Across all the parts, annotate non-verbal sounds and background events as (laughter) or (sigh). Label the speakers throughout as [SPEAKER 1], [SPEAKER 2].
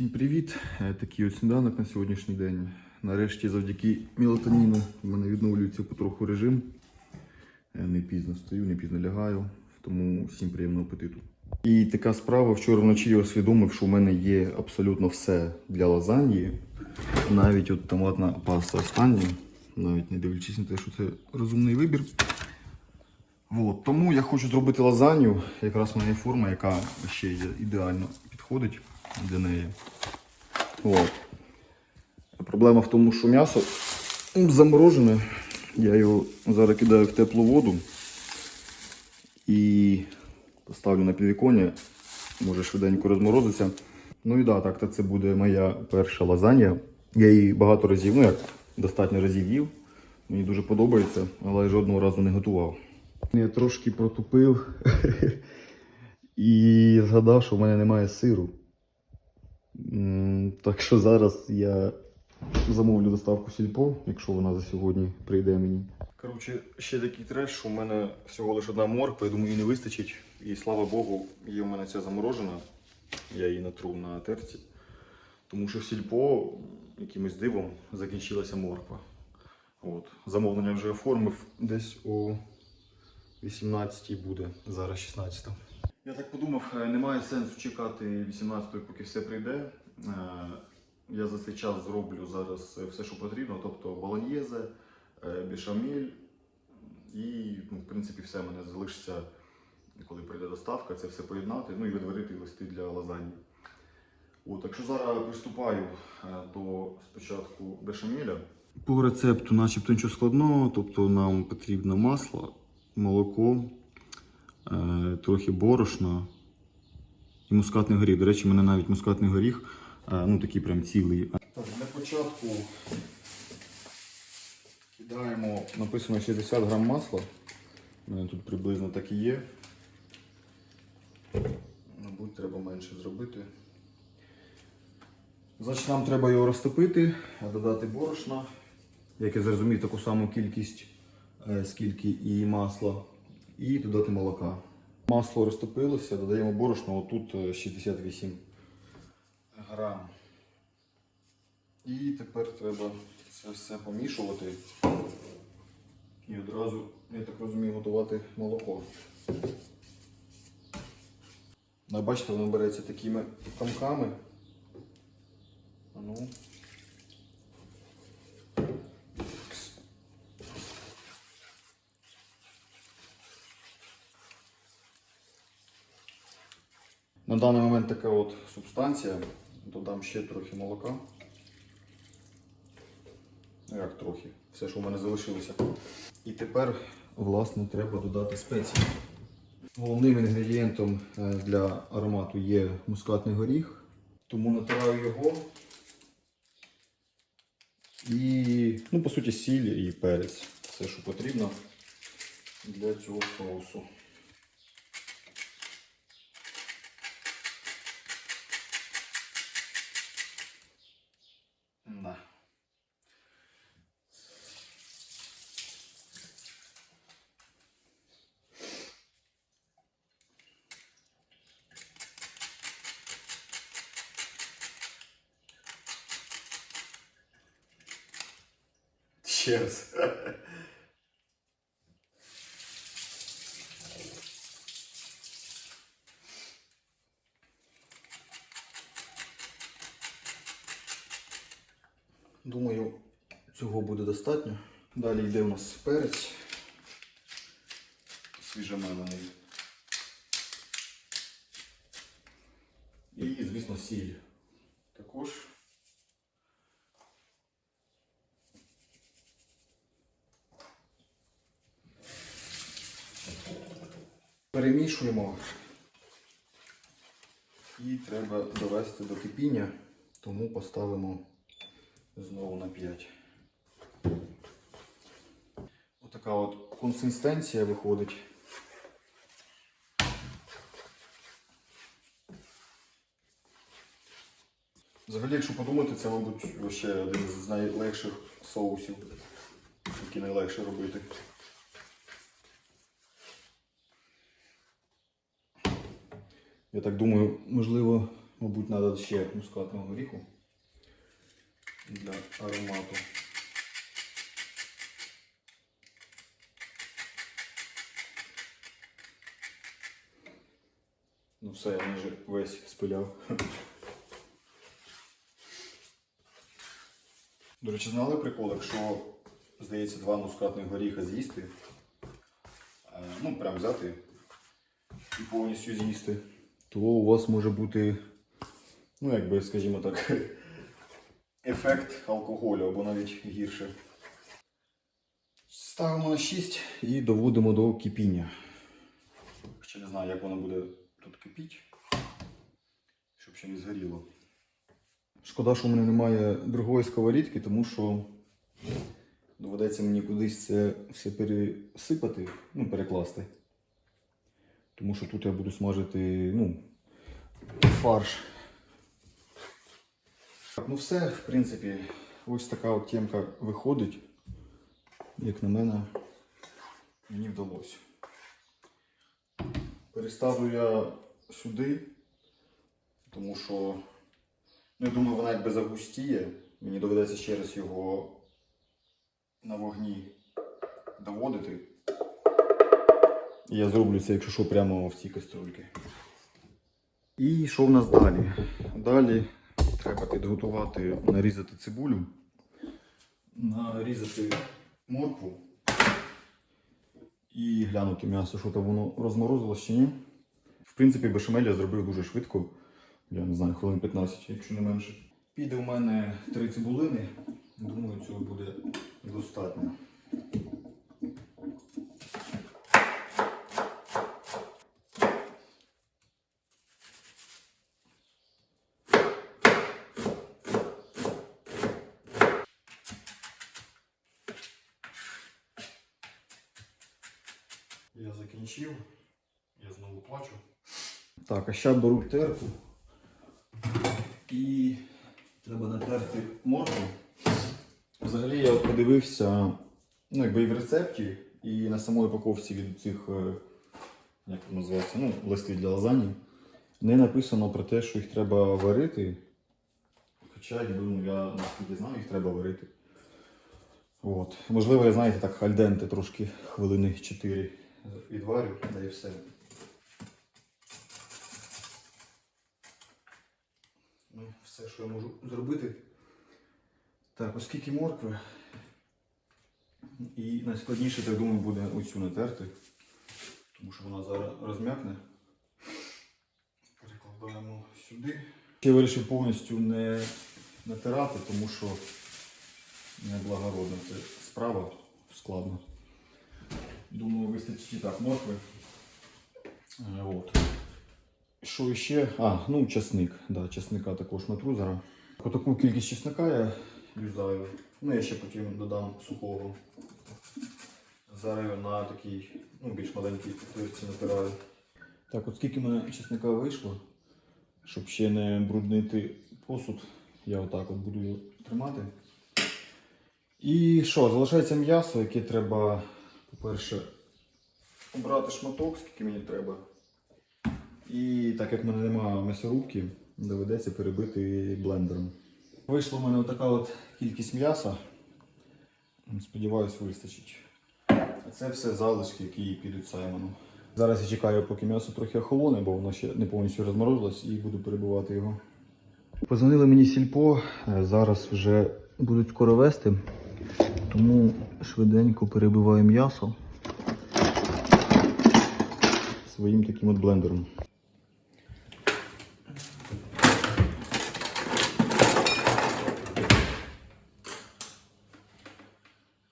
[SPEAKER 1] Всім привіт! Е, Такий ось сніданок на сьогоднішній день. Нарешті завдяки мелатоніну в мене відновлюється потроху режим. Е, Не пізно стою, не пізно лягаю, тому всім приємного апетиту. І така справа, вчора вночі я усвідомив, що в мене є абсолютно все для лазаньї. Навіть от томатна паста остання, навіть не дивлячись на те, що це розумний вибір. От, тому я хочу зробити лазанью. Якраз в форма, яка ще ідеально підходить для неї. От. Проблема в тому, що м'ясо заморожене. Я його зараз кидаю в теплу воду і поставлю на підвіконня. Може швиденько розморозиться. Ну і да, так, то це буде моя перша лазанья. Я її багато разів, ну як достатньо разів їв. Мені дуже подобається, але жодного разу не готував. Я трошки протупив (laughs) і згадав, що в мене немає сиру. Так що зараз я замовлю доставку сільпо, якщо вона за сьогодні прийде мені. Коротше, ще такий треш, що в мене всього лише одна морква, я думаю, її не вистачить. І слава Богу, є в мене ця заморожена. Я її натру на терці. Тому що в сільпо якимось дивом закінчилася морква. От. Замовлення вже оформив десь о 18 буде, зараз 16. Я так подумав, е, немає сенсу чекати 18-ї, поки все прийде. Е, Я за цей час зроблю зараз е, все, що потрібно, тобто болоньєзе, е, бешамель і, ну, в принципі, все мене залишиться, коли прийде доставка, це все поєднати, ну і відварити листи для лазаньї. От, так що зараз приступаю до спочатку бешамеля. По рецепту, начебто нічого складного, тобто нам потрібно масло, молоко, трохи борошна і мускатний горіх. До речі, в мене навіть мускатний горіх, е, ну такий прям цілий. Так, для початку кидаємо, написано 60 грам масла. У мене тут приблизно так і є. Мабуть, треба менше зробити. Значить, нам треба його розтопити, додати борошна. Як я зрозумів, таку саму кількість, е, скільки і масла, і додати молока. Масло розтопилося, додаємо борошно, отут е, 68 грам. І тепер треба це все помішувати. І одразу, я так розумію, готувати молоко. Ну, Бачите, воно береться такими комками. Ну. На даний момент така от субстанція. Додам ще трохи молока. Ну як трохи, все, що в мене залишилося. І тепер, власне, треба додати спеції. Головним інгредієнтом е, для аромату є мускатний горіх, тому натираю його. І, ну, по суті, сіль і перець. Все, що потрібно для цього соусу. Да. Ще раз. Думаю, цього буде достатньо. Далі йде у нас перець свіжомелений. І, звісно, сіль. Також. Перемішуємо. І треба довести до кипіння, тому поставимо знову на 5. Отака от консистенція виходить. Взагалі, якщо подумати, це, мабуть, ще один з найлегших соусів, які найлегше робити. Я так думаю, можливо, Мабуть, треба ще мускатного горіху для аромату. Ну все, я майже весь спиляв. До речі, знали прикол, якщо, здається, два мускатних горіха з'їсти, е, ну, прям взяти і повністю з'їсти, то у вас може бути, ну, якби, скажімо так, (laughs) ефект алкоголю або навіть гірше. Ставимо на 6 і доводимо до кипіння. Ще не знаю, як воно буде тут кипіти, щоб ще не згоріло. Шкода, що в мене немає другої сковорідки, тому що доведеться мені кудись це все пересипати, ну, перекласти. Тому що тут я буду смажити ну, фарш. Так, ну все, в принципі, ось така от темка виходить. Як на мене, мені вдалося. Переставлю я сюди, тому що ну, я думаю, вона якби загустіє. Мені доведеться ще раз його на вогні доводити. Я зроблю це, якщо що, прямо в цій каструльці. І що в нас далі? Далі треба підготувати, нарізати цибулю, нарізати моркву і глянути м'ясо, що там воно розморозилось чи ні. В принципі, бешамель я зробив дуже швидко. Я не знаю, хвилин 15, якщо не менше. Піде у мене три цибулини. Думаю, цього буде достатньо. Я закінчив. Я знову плачу. Так, а ще беру терку. І треба натерти моркву. Взагалі я от подивився, ну якби і в рецепті, і на самій упаковці від цих, е, як називається, ну, листи для лазані. Не написано про те, що їх треба варити. Хоча, якби, ну, я наскільки знаю, їх треба варити. От. Можливо, я знаєте, так альденте трошки хвилини 4 відварю, да і все. Ну, все, що я можу зробити. Так, оскільки моркви. І найскладніше, так думаю, буде оцю натерти. Тому що вона зараз розм'якне. Перекладаємо сюди. Я вирішив повністю не натирати, тому що неблагородна це справа складно. Думаю, вистачить і так моркви. Е, От. Що ще? А, ну часник. Да, часника також натру зараз. Отаку кількість чесника я юзаю. Ну, я ще потім додам сухого. Зараз на такій, ну, більш маленькій тирці натираю. Так, от скільки мене чесника вийшло, щоб ще не бруднити посуд, я отак от буду його тримати. І що, залишається м'ясо, яке треба, по-перше, обрати шматок, скільки мені треба. І так як в мене немає м'ясорубки, доведеться перебити блендером. Вийшла в мене така от кількість м'яса. Сподіваюсь, вистачить. А це все залишки, які підуть Саймону. Зараз я чекаю, поки м'ясо трохи охолоне, бо воно ще не повністю розморозилось, і буду перебувати його. Позвонили мені сільпо, е, зараз вже будуть скоро вести, тому швиденько перебиваю м'ясо своїм таким от блендером.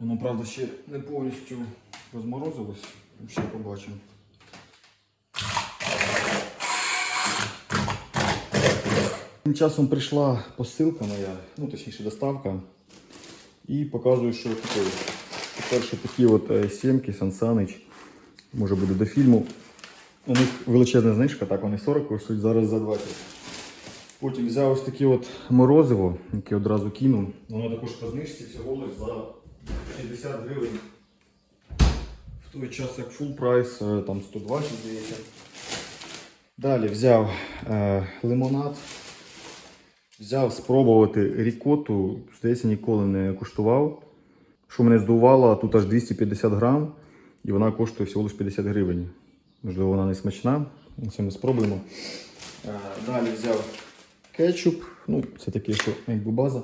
[SPEAKER 1] Воно, правда, ще не повністю розморозилось, ще побачимо. Тим часом прийшла посилка моя, ну точніше доставка. І показую, що купив. По-перше, такі от е, сімки Сан Санич. Може буде до фільму. У них величезна знижка, так вони 40 коштують зараз за 20. Потім взяв ось таке от морозиво, яке одразу кинув. Воно також по знижці всього лиш за 60 гривень. В той час як full прайс, е, там 120 здається. Далі взяв е, лимонад. Взяв спробувати рікоту. Здається, ніколи не куштував. Що мене здувало, тут аж 250 грам, і вона коштує всього лише 50 гривень. Можливо, вона не смачна. Це ми спробуємо. Е, Далі взяв кетчуп. Ну, це таке, що якби база.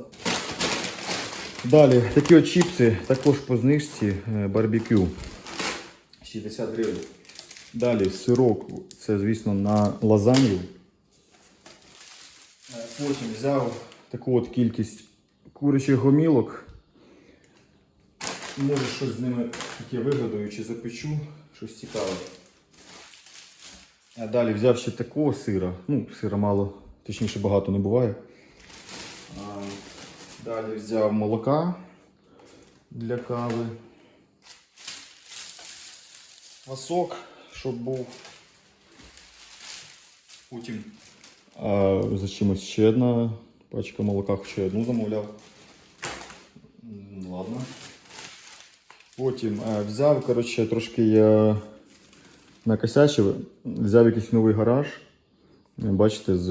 [SPEAKER 1] Далі такі от чіпси, також по знижці е, барбекю. 60 гривень. Далі сирок, це, звісно, на лазанью. Потім взяв таку от кількість курячих гомілок. Може щось з ними таке вигадую чи запечу, щось цікаве. А далі взяв ще такого сира. Ну, сира мало, точніше багато не буває. Далі взяв молока для кави. Васок, щоб був. Потім а, за чимось ще одна пачка молока, хоча одну замовляв. Ладно. Потім а, взяв, коротше, трошки я накосячив, взяв якийсь новий гараж. Бачите, з.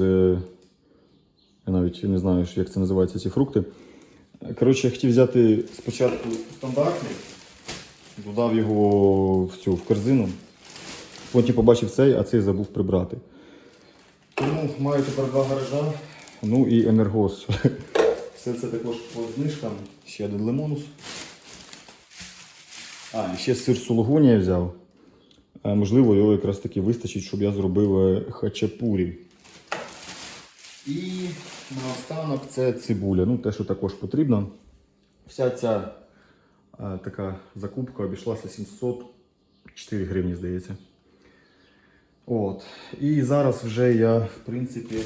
[SPEAKER 1] Я навіть не знаю, як це називається ці фрукти. Коротше, я хотів взяти спочатку стандартний, додав його в цю в корзину. Потім побачив цей, а цей забув прибрати. Тому маю тепер два гаража. Ну і енергос. Все це також по знижкам. Ще один лимонус. А, і ще сир сулугуні я взяв. Е, Можливо, його якраз таки вистачить, щоб я зробив е, хачапурі. І наостанок це цибуля. Ну, те, що також потрібно. Вся ця е, така закупка обійшлася 704 гривні, здається. От. І зараз вже я, в принципі,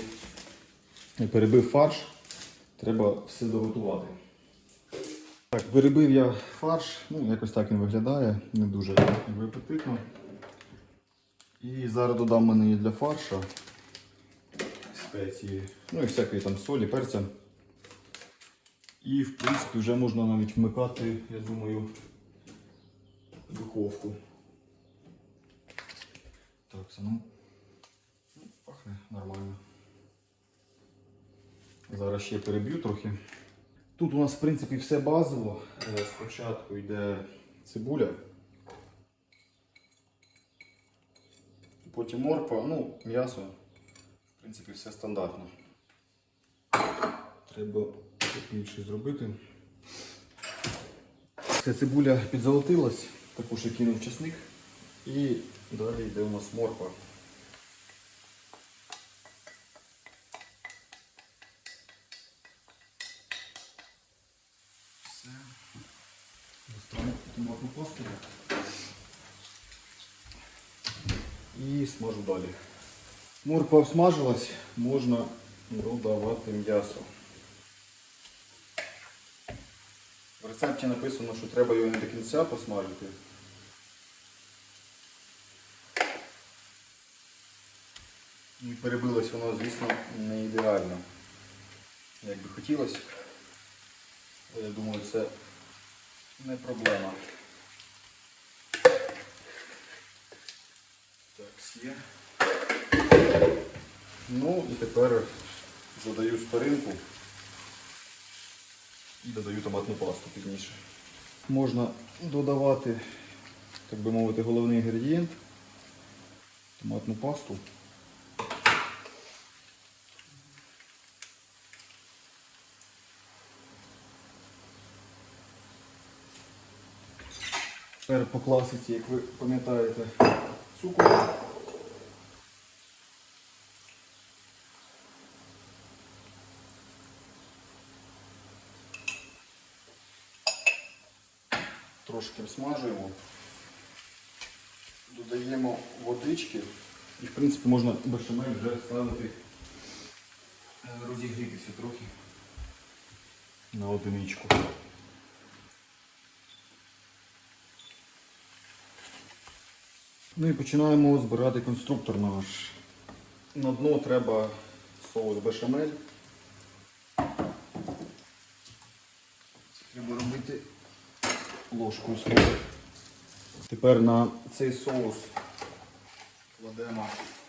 [SPEAKER 1] перебив фарш. Треба все доготувати. Так, перебив я фарш, ну, якось так він виглядає, не дуже апетитно. І зараз додам мені для фарша спеції, ну і всякої там солі, перця. І в принципі вже можна навіть вмикати, я думаю, духовку. Так, ну, ну, пахне нормально. Зараз ще переб'ю трохи. Тут у нас в принципі все базово. Е, Спочатку йде цибуля. Потім морква, ну, м'ясо. В принципі, все стандартно. Треба більше зробити. Ця цибуля підзолотилась, також я кинув чесник. І далі йде у нас морква. Все. Достану томатну пасту. І смажу далі. Морква обсмажилась, можна додавати м'ясо. В рецепті написано, що треба його не до кінця посмажити. Перебилось воно, звісно, не ідеально. Як би хотілося. Я думаю, це не проблема. Так, є. Ну і тепер задаю шпаринку і додаю томатну пасту пізніше. Можна додавати, так би мовити, головний інгредієнт. Томатну пасту. Тепер по класиці, як ви пам'ятаєте, цукор. Трошки всмажуємо. Додаємо водички і в принципі можна бешамель вже ставити е, розігрітися трохи на одиничку. Ну і починаємо збирати конструктор наш. На дно треба соус бешамель. Треба робити ложкою свою. Тепер на цей соус кладемо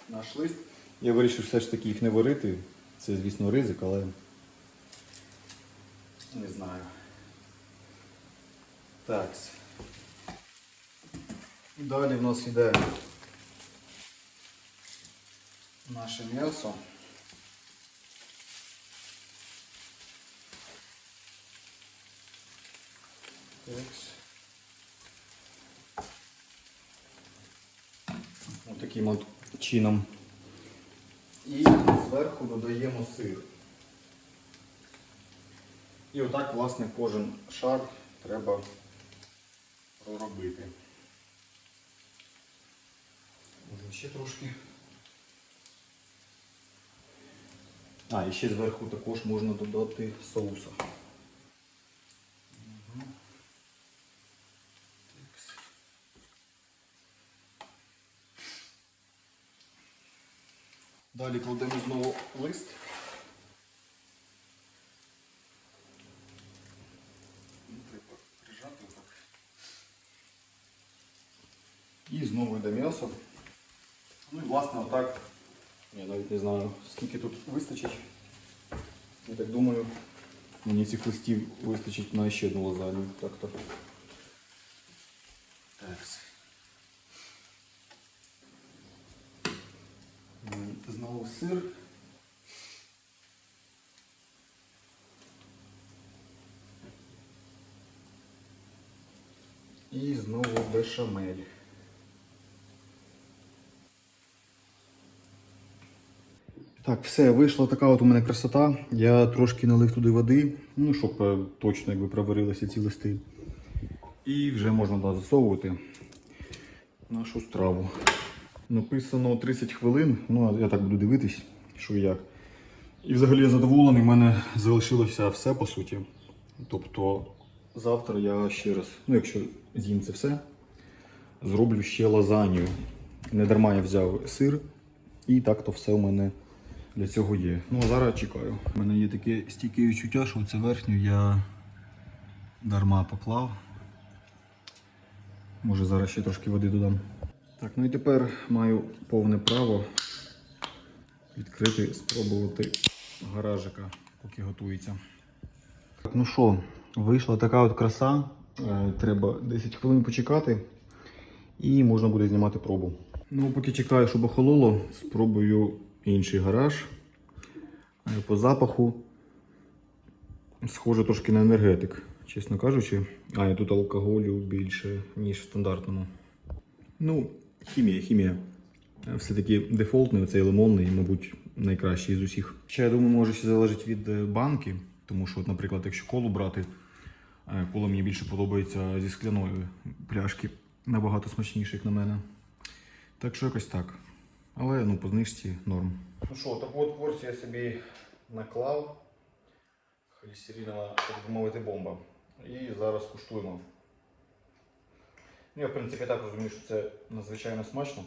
[SPEAKER 1] наш лист. Я вирішив все ж таки їх не варити. Це, звісно, ризик, але не знаю. Так. Далі в нас йде наше м'ясо. Ось таким от чином. І зверху додаємо сир. І отак, власне, кожен шар треба проробити. Ще трошки. А, і ще зверху також можна додати соуса. Далі кладемо знову лист. думаю, мені цих листів вистачить на ще одну лазанью. Так-то. Так. М, Знову сир. І знову бешамель. Так, все, вийшла така от у мене красота. Я трошки налив туди води, ну, щоб е, точно якби проварилися ці листи. І вже можна да, засовувати нашу страву. Написано 30 хвилин, ну я так буду дивитись, що і як. І взагалі я задоволений, в мене залишилося все по суті. Тобто завтра я ще раз, ну якщо з'їм це все, зроблю ще лазанью. Не дарма я взяв сир, і так то все у мене для цього є. Ну а зараз чекаю. У мене є таке стійке відчуття, що це верхню я дарма поклав. Може зараз ще трошки води додам. Так, ну і тепер маю повне право відкрити, спробувати гаражика, поки готується. Так, ну що, вийшла така от краса. Е, Треба 10 хвилин почекати і можна буде знімати пробу. Ну, поки чекаю, щоб охололо, спробую інший гараж. Е, По запаху схоже трошки на енергетик, чесно кажучи. А, і тут алкоголю більше, ніж в стандартному. Ну, хімія, хімія. Е, Все-таки дефолтний, оцей лимонний, мабуть, найкращий з усіх. Ще я думаю, може ще залежить від е, банки, тому що, от, наприклад, якщо колу брати, кола мені більше подобається зі скляної пляшки, набагато смачніше, як на мене. Так що якось так. Але ну, по знижці норм. Ну що, таку от порцію я собі наклав. Холестеринова, так би мовити, бомба. І зараз куштуємо. Ну, я, в принципі, так розумію, що це надзвичайно смачно.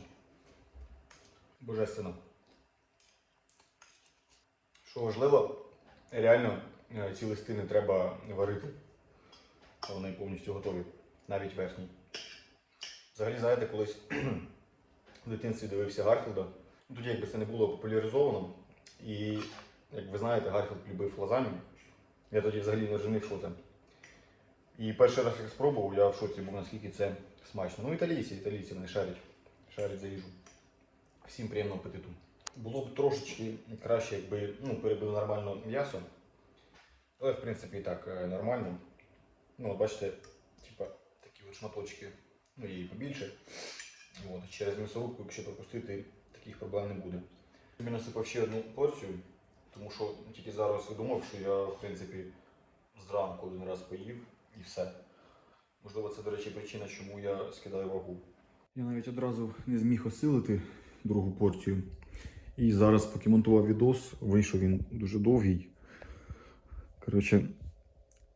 [SPEAKER 1] Божественно. Що важливо, реально е, ці листи не треба варити. Вони повністю готові, навіть верхні. Взагалі, знаєте, колись в дитинстві дивився Гарфілда. Тоді якби це не було популяризовано. І, як ви знаєте, Гарфілд любив лазанью. Я тоді взагалі не розумів, що це. І перший раз як спробував, я в шоці був, наскільки це смачно. Ну, італійці, італійці вони шарять. Шарять за їжу. Всім приємного апетиту. Було б трошечки краще, якби ну, перебили нормально м'ясо. Але в принципі і так е, нормально. Ну, бачите, типа такі от шматочки, ну і побільше. От, через м'ясорубку, якщо пропустити, таких проблем не буде. Я насипав ще одну порцію, тому що тільки зараз думав, що я в принципі зранку один раз поїв і все. Можливо, це, до речі, причина, чому я скидаю вагу. Я навіть одразу не зміг осилити другу порцію. І зараз, поки монтував відос, вийшов він дуже довгий. Коротше,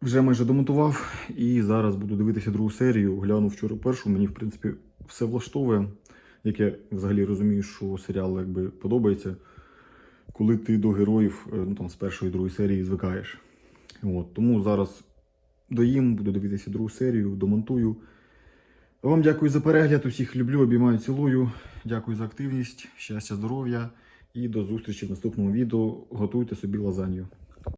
[SPEAKER 1] вже майже домонтував і зараз буду дивитися другу серію. Глянув вчора першу. Мені, в принципі, все влаштовує. Як я взагалі розумію, що серіал якби подобається, коли ти до героїв е, ну, там, з першої другої серії звикаєш. От, тому зараз доїм, буду дивитися другу серію, домонтую. Вам дякую за перегляд. Усіх люблю, обіймаю, цілую. Дякую за активність, щастя, здоров'я І до зустрічі в наступному відео. Готуйте собі лазанью.